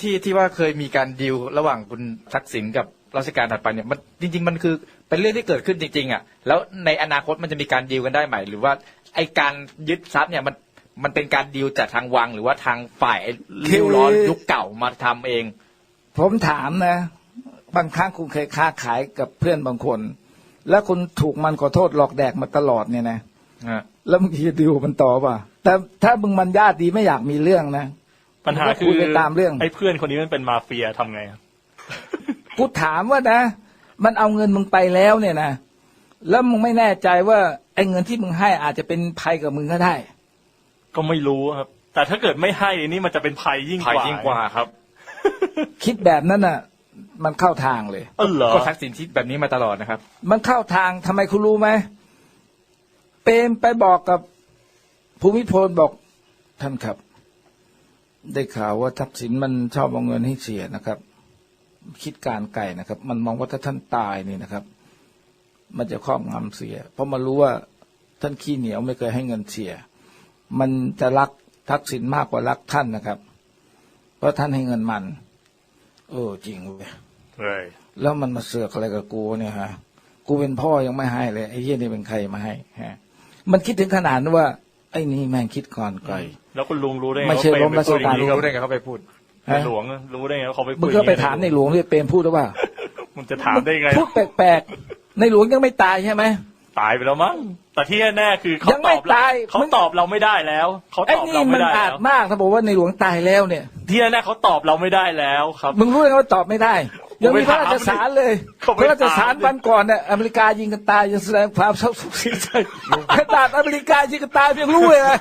ที่ที่ว่าเคยมีการดีลระหว่างคุณทักษิณกับรัชกาลถัดไปเนี่ยมันจริง ๆ มันคือเป็นเรื่องที่เกิดขึ้นจริง ๆอะแล้วในอนาคตมันจะมีการดีลกันได้ไหมหรือว่าไอการยึดทรัพย์เนี่ยมันมันเป็นการดีลจากทางวังหรือว่าทางฝ่ายไอ้ริ้วร้อนยุคเก่ามาทำเอง ผมถามนะ บางครั้งคุณเคยค้าขายกับเพื่อนบางคน แล้วคุณถูกมันขอโทษหลอกแดกมาตลอดเนี่ยนะฮะแล้วมึงจะดิวมันต่อป่ะแต่ถ้ามึงมันญาติดีไม่อยากมีเรื่องนะ ปัญหาก็คืคุอยไปตามเรื่องไอ้เพื่อนคนนี้มันเป็นมาเฟียทำไงกูถามว่านะ มันเอาเงินมึงไปแล้วเนี่ยนะแล้วมึงไม่แน่ใจว่าไอ้เงินที่มึงให้อาจจะเป็นภัยกับมึงก็ได้ ก็ไม่รู้ครับ แต่ถ้าเกิดไม่ให้นี่มันจะเป็นภัยยิ่งภักยว่ายิ่งกว่าครับ คิดแบบนั้นน่ะ มันเข้าทางเลยเออเหรอก็ทักษิณที่แบบนี้มาตลอดนะครับ มันเข้าทางทำไมคุณรู้ไหมเปรมไปบอกกับภูมิพลบอกท่านครับ ได้ข่าวว่าทักษิณมันชอบเอาเงินให้เสียนะครับ คิดการไก่นะครับ มันมองว่าถ้าท่านตายนี่นะครับ มันจะครอบงำเสีย เพราะมันรู้ว่าท่านขี้เหนียวไม่เคยให้เงินเสีย มันจะรักทักษิณมากกว่ารักท่านนะครับ เพราะท่านให้เงินมัน เออจริงเว้ยเฮ้ยแล้วมันมาเสือกอะไรกับกูเนี่ยฮะ กูเป็นพ่อยังไม่ให้เลยไอ้เหี้ยนี่เป็นใครมาให้ฮะ มันคิดถึงขนาดนั้นว่า ไอ้นี่แม่งคิดก่อนไกล แล้วคุณลุงรู้ได้ไงไม่ใช่ว่าเปล้มราชการเป็นคนอย่งนี้รู้ได้ไงเขาไปพูดในหลวงรู้ได้ไงว่าเขาไปคุยมึงก็ไปถามในหลวงที่เปรมพูดหรือเปล่ามันจะถามได้ไงพูดแปลกๆในหลวงยังไม่ตายใช่ไหมตายไปแล้วมั้งแต่ที่แน่ๆคือเขายังไม่ตอบเราตายเขามึงตอบเราไม่ได้แล้วเขาไอ้ตอบนี่เรามัไม่นได้อาจแล้วมากถ้าบอกว่าในหลวงตายแล้วเนี่ย ที่แน่ๆเขาตอบเราไม่ได้แล้วครับ มึงรู้ไหมว่าตอบไม่ได้ ยังมีพระราชสารเลยเขาไปพระราชสารถามดิวันก่อนเนี่ยอเมริกายิงกันตายยังแสดงความเศร้าโศกเสียใจขนาดอเมริกายิงกันตายยังรู้เลยนะ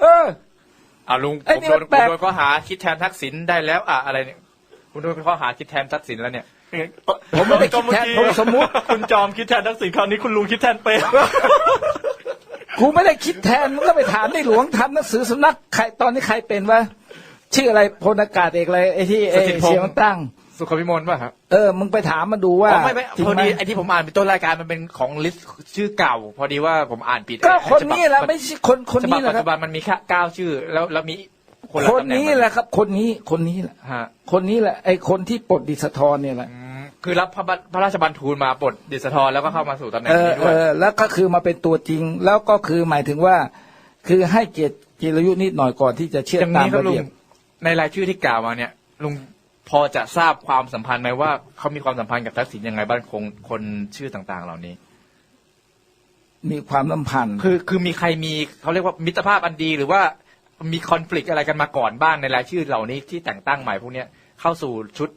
เอออ่าลุงไอ้ผมนี่โดมันนแปลกผมโดนข้อหาคิดแทนทักษิณได้แล้วอะอะไรเนี่ยคุณโดนข้อหาคิดแทนทักษิณแล้วเนี่ยผมไม่ได้คิดแทนผมสมมุติคุณจอมคิดแทนทักษิณคราวนี้คุณลุงคิดแทนเปรมกูไม่ได้คิดแทนมึงก็ไปถามในหลวงทำหนังสือสำนักใครตอนนี้ใครเป็นวะชื่ออะไรพลอากาศเอกอะไรไอ้ที่เอสถิตพงษ์เสียงตั้ง สุขวิมลป่ะครับเออมึงไปถามมาดูว่าอ๋อไม่ไม่จริงพอไหมดีไอ้ที่ผมอ่านเป็นต้นรายการมันเป็นของลิสต์ชื่อเก่า พอดีว่าผมอ่านผิดก็คนนี้แหละฉบับไม่ใช่คนคนฉบับนี้แหละปัจครับ จุบันมันมีแค่เก้าชื่อ แล้วแล้วมีคนละคนตำแหน่งนี้แหละครับ คนนี้คนนี้แหละ ฮะคนนี้แหละ ไอ้คนที่ปลดดิสทรเนี่ยแหละอืมคือรับพระบัพระราชบัญทูลมาปลดดิสทรแล้วก็เข้ามาสู่ตำแหน่งเออนี้เอด้วยอแล้วก็คือมาเป็นตัวจริง แล้วก็คือหมายถึงว่า คือให้เกียรติจิรยุนิดหน่อยก่อนที่จะเชื่ออย่างตามนี้ครับระลุงเบียบในรายชื่อที่กล่าวมาเนี่ยลุง พอจะทราบความสัมพันธ์ไหมว่าเขามีความสัมพันธ์กับทักษิณยังไงบ้างคงคนชื่อต่างๆ เหล่านี้ มีความสัมพันธ์ คือคือมีใครมีเขาเรียกว่ามิตรภาพอันดีหรือว่ามีคอน FLICT อะไรกันมาก่อนบ้างในรายชื่อเหล่านี้ที่แต่งตั้งใหม่พวกเนี้ยเข้าสู่ชุด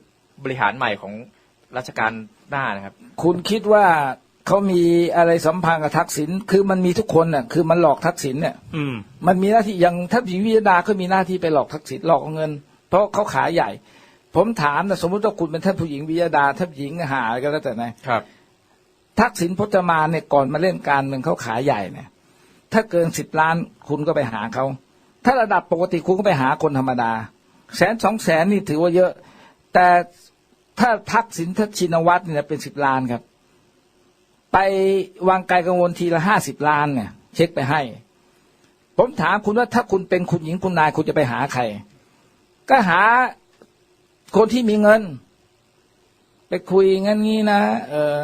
บริหารใหม่ของรัชกาลหน้านะครับ คุณคิดว่าเขามีอะไรสัมพันธ์กับทักษิณคือมันมีทุกคนน่ะ คือมันหลอกทักษิณเนี่ยอืม มันมีหน้าที่อย่างท่านหญิงวิยดาก็มีหน้าที่ไปหลอกทักษิณหลอกเอาเงิน เพราะเขาขายใหญ่ ผมถามนะสมมติว่าคุณเป็นท่านผู้หญิงวิยดาท่านหญิงหาอะไรก็แล้วแต่นะครับ ทักษิณพจมานเนี่ยก่อนมาเล่นการเมืองเขาขายใหญ่เนี่ย ถ้าเกินสิบล้านคุณก็ไปหาเขาถ้าระดับปกติคุณก็ไปหาคนธรรมดา แสนสองแสนนี่ถือว่าเยอะ แต่ถ้าทักษิณทักชินวัตรเนี่ยเป็นสิบล้านครับ ไปวางไกลกังวลทีละห้าสิบล้านเนี่ย เช็คไปให้ ผมถามคุณว่าถ้าคุณเป็นคุณหญิงคุณนายคุณจะไปหาใคร ก็หา คนที่มีเงิน ไปคุยงั้นงี้นะ เออ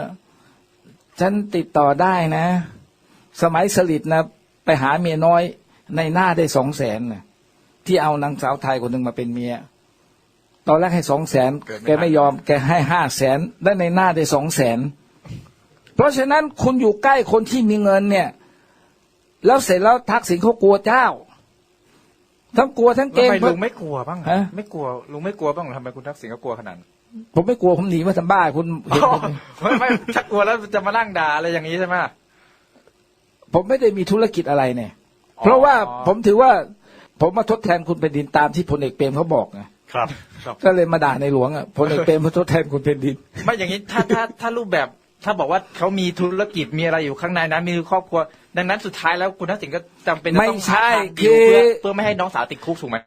ฉันติดต่อได้นะ สมัยสลิดนะ ไปหาเมียน้อย ในหน้าได้สองแสนนะที่เอานางสาวไทยคนหนึ่งมาเป็นเมีย ตอนแรกให้สองแสนเกิดไม่แกไม่ยอม แกให้ห้าแสนได้ในหน้าได้สองแสนเพราะฉะนั้นคุณอยู่ใกล้คนที่มีเงินเนี่ย แล้วเสร็จแล้วทักษิณเขากลัวเจ้า ทั้งกลัวทั้งเกทำรงไมลุงไม่กลัวบ้างฮะ ไม่กลัวลุงไม่กลัวบ้างเหรอทำไมคุณทักษิณก็กลัวขนาดนั้นผมไม่กลัวผมหนีมาทำบ้าคุณเห็นผมไม่ไม่ถ้ากลัวแล้วจะมานั่งด่าอะไรอย่างนี้ใช่ไหม ผมไม่ได้มีธุรกิจอะไรเนี่ย อ๋อ เพราะว่าผมถือว่า ผมมาทดแทนคุณแผ่นดินตามที่พลเอกเปรมเขาบอกไงครับก็เลยมาด่าในหลวงอะพลเอกเปรมมาทดแทนคุณแผ่นดิน ไม่อย่างนี้ถ้าถ้าถ้ารูปแบบ ถ้าบอกว่าเขามีธุรกิจมีอะไรอยู่ข้างในนั้นมีครอบครัว ดังนั้นสุดท้ายแล้วคุณทักษิณก็จำเป็นจะต้องไม่ใช่หาทางดีลคือเพื่อเพื่อไม่ให้น้องสาวติดคุกถูกไหม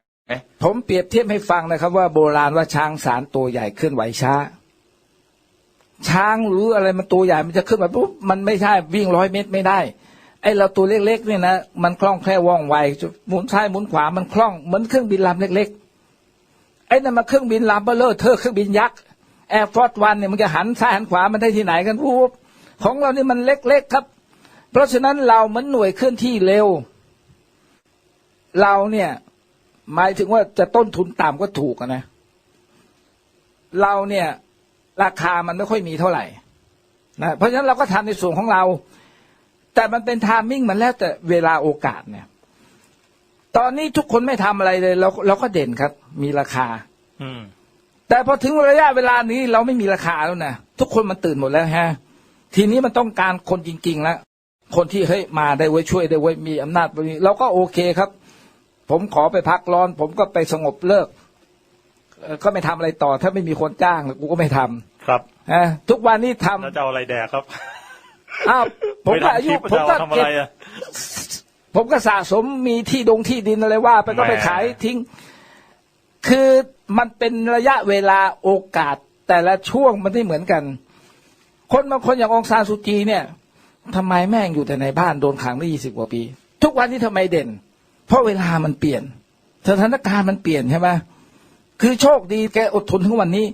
ผมเปรียบเทียบให้ฟังนะครับ ว่าโบราณว่าช้างสารตัวใหญ่เคลื่อนไหวช้า ช้างหรืออะไรมันตัวใหญ่มันจะเคลื่อนไหวปุ๊บมันไม่ใช่วิ่งร้อยเมตรไม่ได้ไอ้เราตัวเล็กๆเนี่ยนะมันคล่องแคล่วว่องไวหมุนซ้ายหมุนขวามันคล่องเหมือนเครื่องบินลำเล็กไอ้นั่นมาเครื่องบินลามเบลเลอร์เธอเครื่องบินยักษ์ แอร์ฟอร์วันเนี่ยมันจะหันซ้ายหันขวามันได้ที่ไหนกันรูปของเรานี่มันเล็กๆครับ เพราะฉะนั้นเราเหมือนหน่วยเคลื่อนที่เร็ว เราเนี่ย หมายถึงว่าจะต้นทุนต่ำก็ถูกนะ เราเนี่ย ราคามันไม่ค่อยมีเท่าไหร่นะเพราะฉะนั้นเราก็ทำในส่วนของเรา แต่มันเป็นทามมิ่งมันแล้วแต่เวลาโอกาสเนี่ย ตอนนี้ทุกคนไม่ทำอะไรเลย เราเราก็เด่นครับ มีราคา อืม แต่พอถึงระยะเวลานี้เราไม่มีราคาแล้วนะทุกคนมันตื่นหมดแล้วฮะ ทีนี้มันต้องการคนจริง ๆ แล้ว คนที่เฮ้ยมาได้ไว้ยช่วยได้ไว้ยมีอำนาจไว้ยเราก็โอเคครับ ผมขอไปพักร้อน ผมก็ไปสงบเลิกเอ่อก็ไม่ทำอะไรต่อ ถ้าไม่มีคนจ้างกูก็ไม่ทำครับฮะทุกวันนี้ทำแล้วจะเอาอะไรแดกครับอ้าวผมก็ไทำอายุคลิปผมจะก็เอาทำอะเก็บไรอะผมก็สะสมมีที่ดงที่ดินอะไรว่า ไปก็ไปแหมขายทิ้ง คือมันเป็นระยะเวลาโอกาสแต่ละช่วงมันไม่เหมือนกัน คนบางคนอย่างองซานซูจีเนี่ยทำไมแม่งอยู่แต่ในบ้านโดนขังได้ยี่สิบกว่าปี ทุกวันนี้ทำไมเด่น เพราะเวลามันเปลี่ยน สถานการณ์มันเปลี่ยนใช่ไหมคือโชคดีแกอดทนถึงวันนี้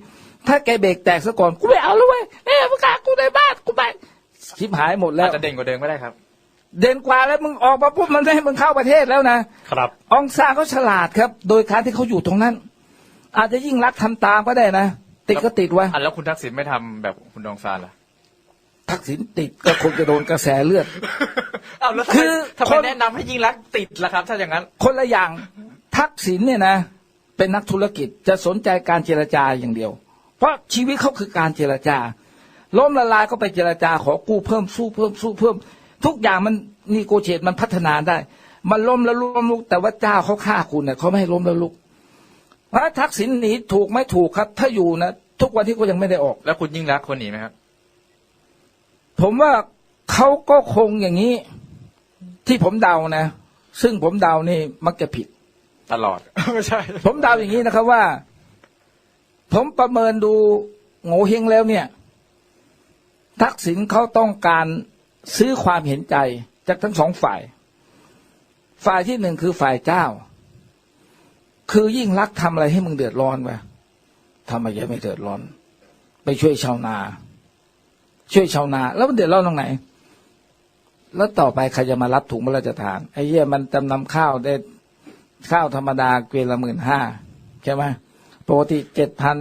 ถ้าแกเบรกแตกซะก่อนกูไม่เอาแล้วเว้ยเอ้ยมึงกากูในบ้านกูไปชิบหายหมดแล้อาวจจะเด่นกว่าเดิมก็ได้ครับ เด่นกว่าแล้วมึงออกมาปุ๊บมันไม่ให้มึงเข้าประเทศแล้วนะครับองซานเขาฉลาดครับ โดยการที่เขาอยู่ตรงนั้น อาจจะยิ่งรักทำตามก็ได้นะติดก็ติดไว้อะแล้วคุณทักษิณไม่ทำแบบคุณดองซานล่ะทักษิณติดก็คงจะโดนกระแสเลือดอ้าวแล้วทำคืไมอทำไมคนแนะนำให้ยิ่งรักษณ์ติดล่ะครับ ถ้าอย่างนั้น คนละอย่างทักษิณเนี่ยนะ เป็นนักธุรกิจจะสนใจการเจรจาอย่างเดียว เพราะชีวิตเขาคือการเจรจาล้มละลายก็ไปเจรจาขอกู้เพิ่มสู้เพิ่มสู้เพิ่ม ทุกอย่างมันนีโกเชตมันพัฒนาได้ มันล้มแล้วล้มลุก แต่ว่าเจ้าเขาฆ่าคุณเนี่ยเขาไม่ให้ล้มแล้วลุกเพราะทักษิณหนีถูกไม่ถูกครับ ถ้าอยู่นะทุกวันที่ก็ยังไม่ได้ออก แล้วคุณยิ่งรักษณ์ควรหนีไหมครับ ผมว่าเขาก็คงอย่างนี้ ที่ผมเดานะ ซึ่งผมเดานี่มักจะผิด ตลอดไม่ใช่ ผมเดาอย่างนี้นะครับว่า ผมประเมินดูโง่เฮงแล้วเนี่ย ทักษิณเขาต้องการ ซื้อความเห็นใจจากทั้งสองฝ่าย ฝ่ายที่หนึ่งคือฝ่ายเจ้า คือยิ่งรักทำอะไรให้มึงเดือดร้อนวะทำไมยังไม่เดือดร้อน ไปช่วยชาวนา ช่วยชาวนา แล้วมันเดือดร้อนตรงไหน แล้วต่อไปใครจะมารับถุงพระราชทานไอ้เหี้ยมันจำนำข้าวได้ข้าวธรรมดาเกวียนละหมื่นห้าใช่ไหมปกติเจ็ดพัน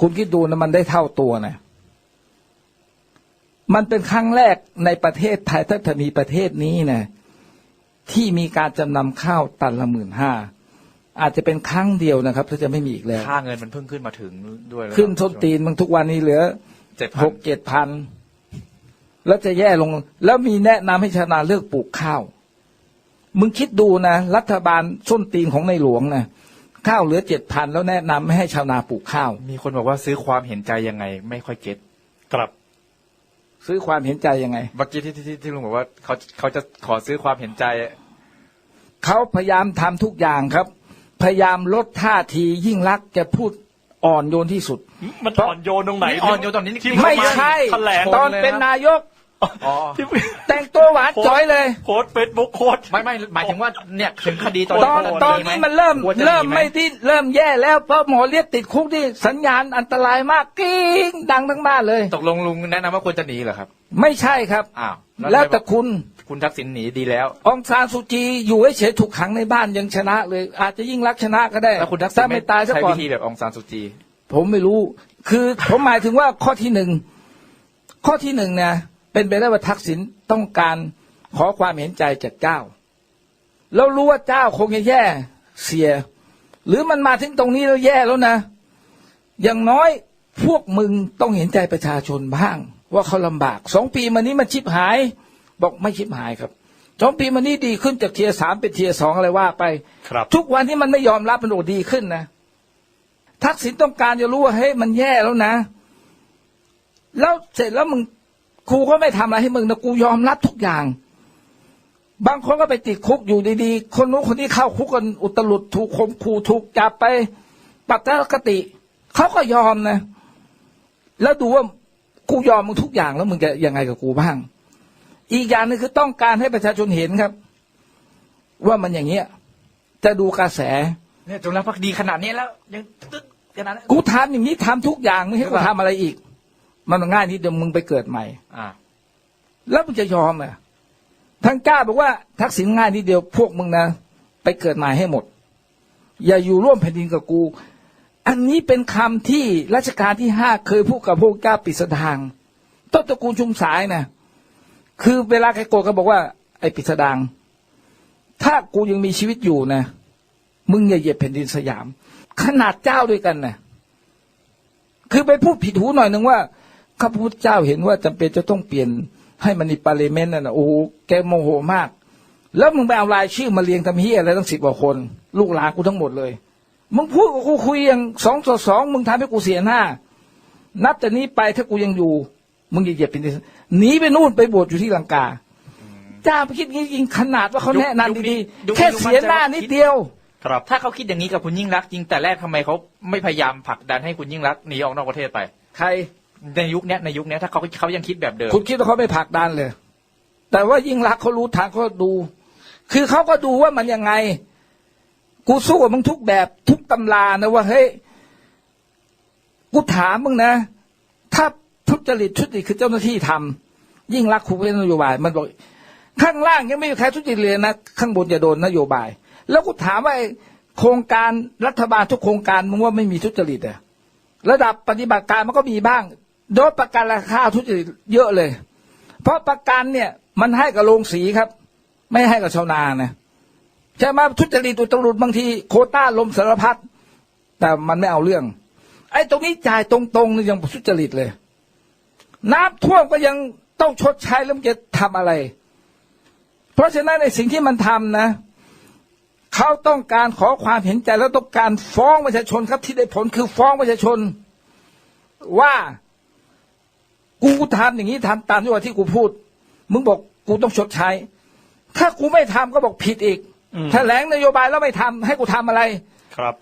คุณคิดดูนะมันได้เท่าตัวนะ มันเป็นครั้งแรกในประเทศไทยถ้าจะมีประเทศนี้นะที่มีการจำนำข้าวตันละหมื่นห้าอาจจะเป็นครั้งเดียวนะครับถ้าจะไม่มีอีกแล้ว ค่าเงินมันเพิ่งขึ้นมาถึงด้วยหรือเปล่าขึ้นส้นตีนมันทุกวันนี้เหลือเจ็ดหพันกเจ็ดพันแล้วจะแย่ลง แล้วมีแนะนำให้ชาวนาเลิกปลูกข้าว มึงคิดดูนะ รัฐบาลส้นตีนของในหลวงนะข้าวเหลือเจ็ดพันแล้วแนะนำไม่ให้ชาวนาปลูกข้าว มีคนบอกว่าซื้อความเห็นใจยังไง ไม่ค่อยเก็ตครับ ซื้อความเห็นใจยังไงเมื่อกี้ที่ที่ที่ที่ลุงบอกว่าเขาเขาจะขอซื้อความเห็นใจเขาพยายามทำทุกอย่างครับ พยายามลดท่าทียิ่งรักษณ์จะพูดอ่อนโยนที่สุด มันอ่อนโยนตรงไหนนี่อ่อนโยนตอนนี้นี่ที่ไม่ใช่แถลงตอนเป็นนายกอ๋อ ที่แต่งตัวหวานจ้อยเลยโค้ดเฟซบุ๊กโคตรไม่ไม่หมายถึงว่าเนี่ยถึงคดีตอนตอนเขาตอนหไหนี้มันเริ่มควจะหเริ่มหไม่ที่เริ่มแย่แล้วเพราะหมอเรียกติดคุกที่สัญญาณอันตรายมากกิ้งดังทั้งบ้านเลย ตกลงลุงแนะนำว่าควรจะหนีเหรอครับ ไม่ใช่ครับอ้าวแล้วแต่คุณคุณทักษิณหนีดีแล้วองซานสุจีอยู่เฉยๆถูกขังในบ้านยังชนะเลย อาจจะยิ่งรักษณ์ชนะก็ได้แล้วคุณทักษิณถ้าไม่ตายซะใช้ก่อวินธีแบบองซานสุจี ผมไม่รู้ คือผมหมายถึงว่าข้อที่หนึ่งข้อที่หนึ่งเนี่ย เป็นไปได้ว่าทักษิณต้องการขอความเห็นใจจากเจ้า แล้วรู้ว่าเจ้าคงจะแย่เสีย หรือมันมาถึงตรงนี้แล้วแย่แล้วนะ อย่างน้อยพวกมึงต้องเห็นใจประชาชนบ้าง ว่าเขาลำบากสองปีมานี้มันชิบหาย บอกไม่ชิบหายครับสองปีมานี้ดีขึ้นจากเทียร์สามเป็นเทียร์สองอะไรว่าไปครับ ทุกวันที่มันไม่ยอมรับมันโอดีขึ้นนะ ทักษิณต้องการจะรู้ว่าเฮ้ยมันแย่แล้วนะ แล้วเสร็จแล้วมึง กูก็ไม่ทำอะไรให้มึงนะกูยอมรับทุกอย่าง บางคนก็ไปติดคุกอยู่ดีๆ คนนู้นคนนี้เข้าคุกกันอุตลุดถูกข่มขู่ถูกจับไปปรับทัศนคติเขาก็ยอมนะ แล้วดูว่ากูยอมมึงทุกอย่างแล้วมึงจะยังไงกับกูบ้าง อีกอย่างหนึงคือต้องการให้ประชาชนเห็นครับ ว่ามันอย่างเงี้ยจะดูกระแสเนี่ยจงรักภักดีขนาดนี้แล้วยังตึ๊ดแค่นั้นกูทำอย่างนี้ทำทุกอย่างไม่ให้กูทำอะไรอีก มันง่ายนิดเดียวมึงไปเกิดใหม่อ่าแล้วมึงจะยอมอะทางกล้าบอกว่าทักษิณง่ายนิดเดียวพวกมึงนะไปเกิดใหม่ให้หมด อย่าอยู่ร่วมแผ่นดินกับกู อันนี้เป็นคำที่รัชกาลที่ห้าเคยพูดกับพวกเจ้าปิดสดางต้นตระกูลชุมสายนะคือเวลาใครโกรธก็บอกว่า ไอ้ปิดสดาง ถ้ากูยังมีชีวิตอยู่นะมึงอย่าเหยียบแผ่นดินสยาม ขนาดเจ้าด้วยกันนะคือไปพูดผิดหูหน่อยหนึ่งว่า ข้าพุทธเจ้าเห็นว่าจำเป็นจะต้องเปลี่ยนให้มันในปาร์เลเมนต์นั่นนะโอ้โหแกโมโหมาก แล้วมึงไปเอารายชื่อมาเรียงทำเฮียอะไรตั้งสิบกว่าคน ลูกหลานกูทั้งหมดเลย มึงพูดกับกูคุยอย่างสองต่อสองมึงทำให้กูเสียหน้า นับจากนี้ไปถ้ากูยังอยู่ มึงอย่าเหยียบเป็นหนีไปนู่นไปบวชอยู่ที่ลังกาจ้าไปคิดงี้จริงขนาดว่าเขาแนะนำดีๆแค่เสียหน้านิดเดียวครับถ้าเขาคิดอย่างนี้กับคุณยิ่งรักจริงแต่แรกทำไมเขาไม่พยายามผลักดันให้คุณยิ่งรักหนีออกนอกประเทศไป ใคร ในยุคเนี้ยในยุคเนี้ยถ้าเขาเขายังคิดแบบเดิมคุณคิดว่าเขาไม่ผลักดันเลย แต่ว่ายิ่งรักเขารู้ทางเขาดู คือเขาก็ดูว่ามันยังไง กูสู้กับมึงทุกแบบทุกตำรานะว่าเฮ้ยกูถามมึงนะ ถ้าทุจริตทุจริตคือเจ้าหน้าที่ทำยิ่งรักคุเป็นนโยบาย มันบอกข้างล่างยังไม่มีใครทุจริตเลยนะข้างบนจะโดนนโยบาย แล้วกูถามว่าโครงการรัฐบาลทุกโครงการมึงว่าไม่มีทุจริตอะระดับปฏิบัติการมันก็มีบ้าง โดยประกันราคาทุจริตเยอะเลย เพราะประกันเนี่ย มันให้กับโรงสีครับ ไม่ให้กับชาวนานะใช่ไหมทุจริตอุตรุดบางทีโคต้าลมสารพัดแต่มันไม่เอาเรื่อง ไอ้ตรงนี้จ่ายตรงๆนี่ยังทุจริตเลย น้ำท่วมก็ยังต้องชดใช้แล้วมันจะทำอะไร เพราะฉะนั้นในสิ่งที่มันทำนะเขาต้องการขอความเห็นใจแล้วต้องการฟ้องประชาชนครับที่ได้ผลคือฟ้องประชาชนว่า กูทำอย่างนี้ทำตามที่ว่าที่กูพูด มึงบอกกูต้องชดใช้ ถ้ากูไม่ทำก็บอกผิดอีกอืมแถลงนโยบายแล้วไม่ทำให้กูทำอะไร ครับ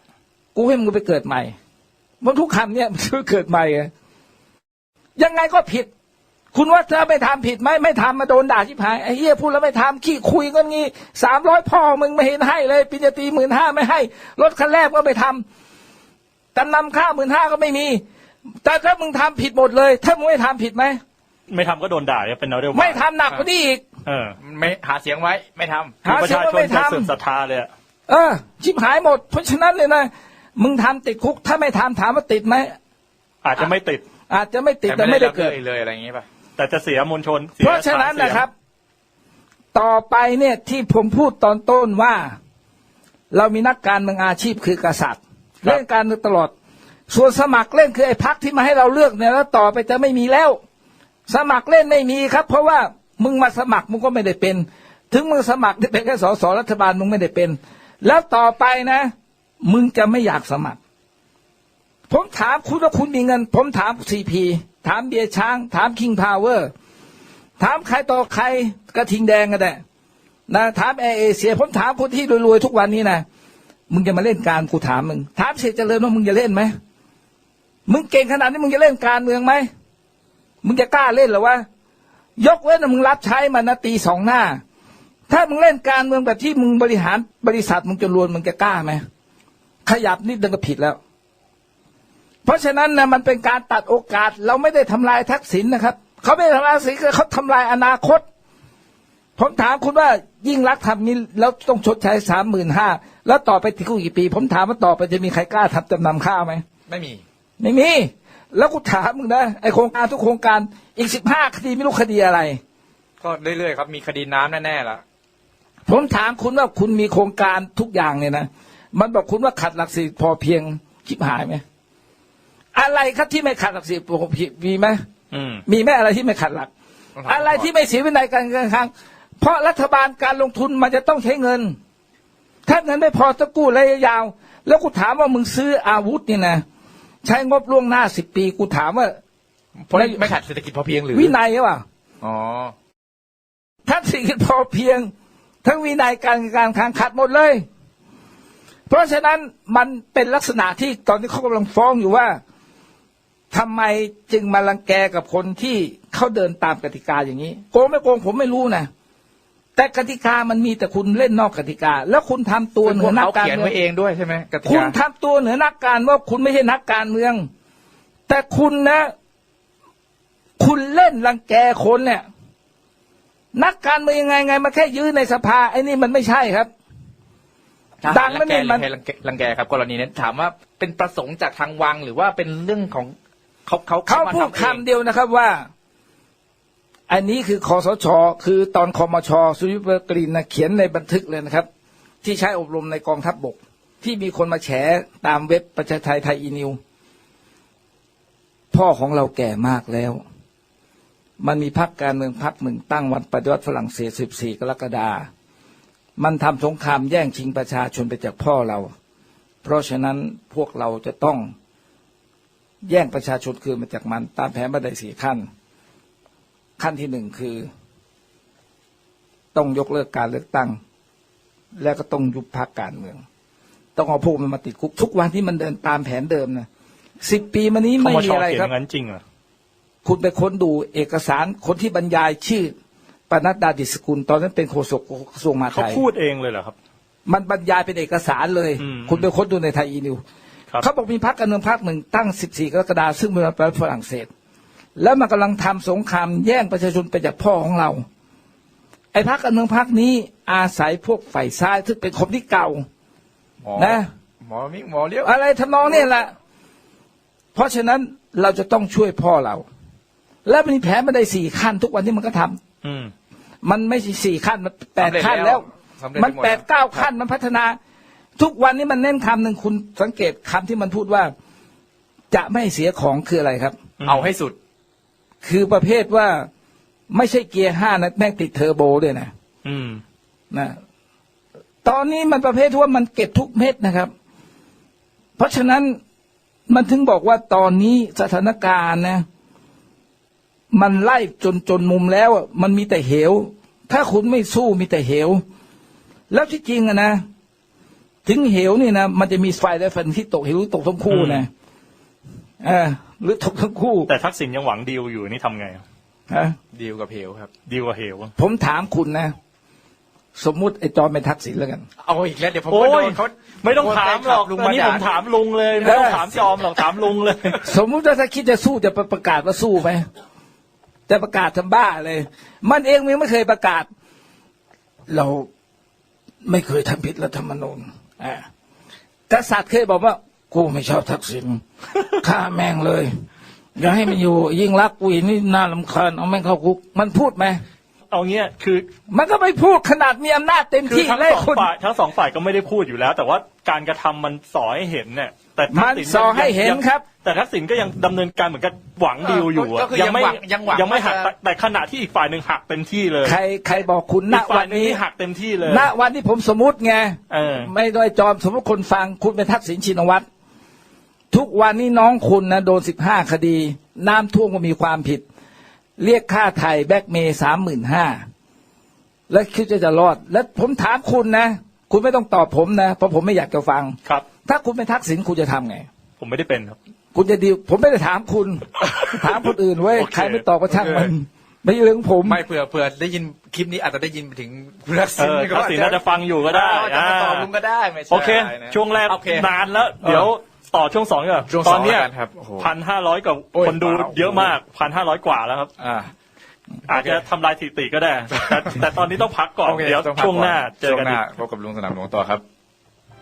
กูให้มึงไปเกิดใหม่มันทุกคำเนี่ยมันคือเกิดใหม่ไงยังไงก็ผิด คุณว่าถ้าไม่ทำผิดไหมไม่ทำมาโดนด่าชิบหายไอ้เหี้ยพูดแล้วไม่ทำขี้คุยก็งี้สามร้อยพ่อมึงไม่เห็นให้เลยปริญญาตรีหมื่นห้าไม่ให้รถคันแรกก็ไม่ทำจำนำค่าหมื่นห้าก็ไม่มี แต่ถ้ามึงทำผิดหมดเลย ถ้ามึงไม่ทำผิดไหมไม่ทำก็โดนด่าเนี่ยเป็นนโยบายไม่ทำหนักกว่านี้อีกเออ ไม่หาเสียงไว้ไม่ทำหาประเสียงชาว่าชนไม่จะทำเสื่อมศรัทธาเลยอะเออชิบหายหมด เพราะฉะนั้นเลยนะมึงทำติดคุก ถ้าไม่ทำถามว่าติดไหมอาจจะไม่ติด อาจจะไม่ติดแต่แต่ไม่ไม่ได้ได้เกิดเลยเลยอะไรอย่างงี้ป่ะแต่จะเสียมวลชนสียเพราะฉะนั้นฐเสียงนะครับ ต่อไปเนี่ยที่ผมพูดตอนต้นว่า เรามีนักการเมืองอาชีพคือกษัตริย์เล่นการเมืองตลอด ส่วนสมัครเล่นคือไอ้พักที่มาให้เราเลือกเนี่ยแล้วต่อไปจะไม่มีแล้ว สมัครเล่นไม่มีครับ เพราะว่ามึงมาสมัครมึงก็ไม่ได้เป็น ถึงมึงสมัครได้เป็นแค่สสรัฐบาลมึงไม่ได้เป็น แล้วต่อไปนะ มึงจะไม่อยากสมัคร ผมถามคุณว่าคุณมีเงิน ผมถามซีพีถามเบียช้าง ถามคิงพาวเวอร์ถามใครต่อใครกระทิงแดงกันแหละนะถามแอร์เอเชียผมถามคนที่รวยๆทุกวันนี้นะมึงจะมาเล่นการกูถามมึงถามเสียเจริญว่ามึงจะเล่นไหม มึงเก่งขนาดนี้มึงจะเล่นการเมืองไหม มึงจะกล้าเล่นหรอวะ ยกเว้นมึงรับใช้มันนะตีสองหน้า ถ้ามึงเล่นการเมืองแบบที่มึงบริหารบริษัทมึงจะรวนมึงจะกล้าไหม ขยับนิดนึงก็ผิดแล้ว เพราะฉะนั้นนะมันเป็นการตัดโอกาส เราไม่ได้ทำลายทักษิณนะครับ เขาไม่ได้ทำลายทักษิณคือเขาทำลายอนาคต ผมถามคุณว่ายิ่งรักทำนี้แล้วต้องชดใช้สามหมื่นห้าแล้วต่อไปถึงกี่ปี ผมถามว่าต่อไปจะมีใครกล้าทำจำนำข้าวไหมไม่มี ไม่มี แล้วกูถามมึงนะไอโครงการทุกโครงการอีกสิบห้าคดีไม่รู้คดีอะไร ก็เรื่อยๆครับ มีคดีน้ำแน่ๆละผมถามคุณว่าคุณมีโครงการทุกอย่างเนี่ยนะมันบอกคุณว่าขัดหลักสิพอเพียงชิบหายไหมอะไรครับที่ไม่ขัดหลักสิพอเพียงมีไหมอืมมีไหมอะไรที่ไม่ขัดหลัก อะไรที่ไม่เสียวินัยการเงินครั้งเพราะรัฐบาลการลงทุนมันจะต้องใช้เงิน ถ้าเงินไม่พอจะกู้ระยะยาว แล้วกูถามว่ามึงซื้ออาวุธเนี่ยนะ ใช้งบล่วงหน้าสิบปีกูถามว่าไม่ไม่ขัดเศรษฐกิจพอเพียงหรือ วินัยหรือเปล่าอ๋อถ้าสิ่งที่พอเพียง ทั้งวินัยการเงินการคลังขัดหมดเลย เพราะฉะนั้นมันเป็นลักษณะที่ตอนนี้เขากำลังฟ้องอยู่ว่าทำไมจึงมาลังแกกับคนที่เขาเดินตามกติกาอย่างนี้ โกงไม่โกงผมไม่รู้นะ แต่แต่กติกามันมีแต่คุณเล่นนอกกติกา แล้วคุณทำตัวเหนืพวอกนักเขาการเขียนเมืองไว้เองด้วยใช่ไหมกติคุณกาทำตัวเหนือนักการว่าคุณไม่ใช่นักการเมือง แต่คุณนะ คุณเล่นรังแกคนเนี่ย นักการเมืองยังไงไงมาแค่ยื้อในสภาไอ้นี่มันไม่ใช่ครับดังรัไม่งแกเป็นมันรังแกรังแกครับกรณีนี้ถามว่าเป็นประสงค์จากทางวังหรือว่าเป็นเรื่องของเขาเขาเขามพูดทำองคำเดียวนะครับว่า อันนี้คือคอสช คือตอนคอมชสุริยเบอร์กรีนนะเขียนในบันทึกเลยนะครับ ที่ใช้อบรมในกองทัพบบก ที่มีคนมาแฉตามเว็บประชาไทยไทยอีนิว พ่อของเราแก่มากแล้ว มันมีพรรคการเมืองพรรคหนึ่งตั้งวันปฏิวัติฝรั่งเศส 14 กรกฎาคมมันทำสงครามแย่งชิงประชาชนไปจากพ่อเรา เพราะฉะนั้นพวกเราจะต้องแย่งประชาชนคืนมาจากมันตามแผนบันไดสี่ขั้น ขั้นที่หนึ่งคือ ต้องยกเลิกการเลือกตั้ง แล้วก็ต้องยุบพรรคการเมือง ต้องเอาพวกมันมาติดคุกทุกวันที่มันเดินตามแผนเดิมนะสิบปีมานี้คไม่มมีชอะไรเขียนคอรับย่างนั้นจริงเหรอคุณไปค้นดูเอกสารคนที่บรรยายชื่อปนัดดาดิสกุล ตอนนั้นเป็นโฆษกกระทรวงมหาดเขาไทยพูดเองเลยเหรอครับ มันบรรยายเป็นเอกสารเลยอืมคุณไปค้นดูในไทยอีนิวครับเขาบอกมีพรรคการเมืองพรรคหนึ่งตั้ง 14 กรกฎาคมซึ่งเป็นประเทศฝรั่งเศส แล้วมันกำลังทำสงครามแย่งประชาชนไปจากพ่อของเรา ไอ้พรรคการเมืองพรรคนี้อาศัยพวกฝ่ายซ้ายซึ่งเป็นคนที่เก่าหมอนะหมอมิกหมอเลี้ยวอะไรทำนองเนี่ยแหละเพราะฉะนั้นเราจะต้องช่วยพ่อเรา และมันมีแผนมาได้สี่ขั้นทุกวันที่มันก็ทำอืมมันไม่ใช่สี่ขั้นมันแปดขั้นแล้วสำเร็จมันไปหดแปดล้วเก้าขั้นมันพัฒนา ทุกวันนี้มันเน้นคำหนึ่งคุณสังเกตคำที่มันพูดว่า จะไม่เสียของคืออะไรครับ เอาให้สุด คือประเภทว่าไม่ใช่เกียร์ห้านะแม่งติดเทอร์โบด้วยนะอืมนะตอนนี้มันประเภทที่ว่ามันเก็บทุกเม็ดนะครับ เพราะฉะนั้นมันถึงบอกว่าตอนนี้สถานการณ์นะ มันไล่จนจนมุมแล้วอะมันมีแต่เหว ถ้าคุณไม่สู้มีแต่เหว แล้วที่จริงอะนะ ถึงเหวนี่นะมันจะมีไฟและฟันที่ตกเหวหรือตกทั้งคู่นะเออ หรือตกทั้งคู่ แต่ทักษิณยังหวังดีลอยู่นี่ทำไงฮะดีลกับเพลครับ ดีลกับเหวอะ ผมถามคุณนะ สมมุติไอ้จอมเป็นทักษิณแล้วกัน เอาอีกแล้วเดี๋ยวผมโอ้ก็โดยนเขาไม่ต้องถามหรอกลุงอันมานี้ด่าผมถามลุงเลยไม่ต้องถามจอมหรอกถามลุงเลย สมมุติว่าถ้าคิดจะสู้จะประกาศว่าสู้ไหมจะประกาศทำบ้าเลย มันเองมันไม่เคยประกาศ เราไม่เคยทำผิดรัฐธรรมนูญอ่ากษัตริย์เคยบอกว่า กูไม่ชอบทักษิณ ฆ่าแม่งเลย อย่าให้มันอยู่ ยิ่งรักกูอีกนี่น่าลำคาญเอาแม่งเข้าคุก มันพูดไหมเอาเงี้ยคือ มันก็ไม่พูดขนาดมีอำนาจเต็มคือที่ทั้งเลยสองคุณ ฝ่ายทั้งสองฝ่ายก็ไม่ได้พูดอยู่แล้ว แต่ว่าการกระทำมันสอให้เห็นเนี่ยแต่ทักษิณมันส่อให้เห็นยังครับ แต่ทักษิณก็ยังดำเนินการเหมือนกับหวังดีลอยู่อะก็คือยังไม่หวังยังหวังยังไม่หักว่าจะ แต่แต่ขณะที่อีกฝ่ายหนึ่งหักเต็มที่เลยใครใครบอกคุณณอีกฝ่าวัยนหนึ่งนี้นี่หักเต็มที่เลยณวันที่ผมสมมติไง เออ ไม่ได้จอมสมมติคนฟังคุณเป็นทักษิณชินวัตร ทุกวันนี้น้องคุณนะโดนสิบห้าคดี น้ำท่วมก็มีความผิด เรียกค่าไทยแบ็กเมย์สามหมื่นห้าแล้วคิดจะจะรอด แล้วผมถามคุณนะ คุณไม่ต้องตอบผมนะ เพราะผมไม่อยากจะฟังครับ ถ้าคุณเป็นทักษิณคุณจะทำไง ผมไม่ได้เป็นครับ คุณจะดีลผมไม่ได้ถามคุณ ถามคนอื่นเว้ยโอเค ใครไม่ตอบก็ช่างมันโอเคไม่ใช่เรื่องของผม ไม่เผื่อเผื่อได้ยินคลิปนี้อาจจะได้ยินไปถึงคุณทักเอษิณอทักษิณน่าจะฟังอยู่ก็ได้อาจจะมาตอบอ่าลุงก็ได้ไม่ใช่โอเคะไรนะช่วงแรกโอเคนานแล้ว เดี๋ยว ต่อช่วงสองก่อนช่วงตสออนงเนี้ยแล้วกันครับโอ้โหพันห้าร้อยกว่าโอ้ยคนดูว้าว เยอะมากพันห้าร้อยกว่าแล้วครับ อ่า อาจจะทำลายสถิติก็ได้ แต่แต่ตอนนี้ต้องพักก่อน โอเคเดี๋ยวต้องพักช่วงหน้าก่เจอกันช่วงหอีน้าก พบกับลุงสนามหลวงต่อครับ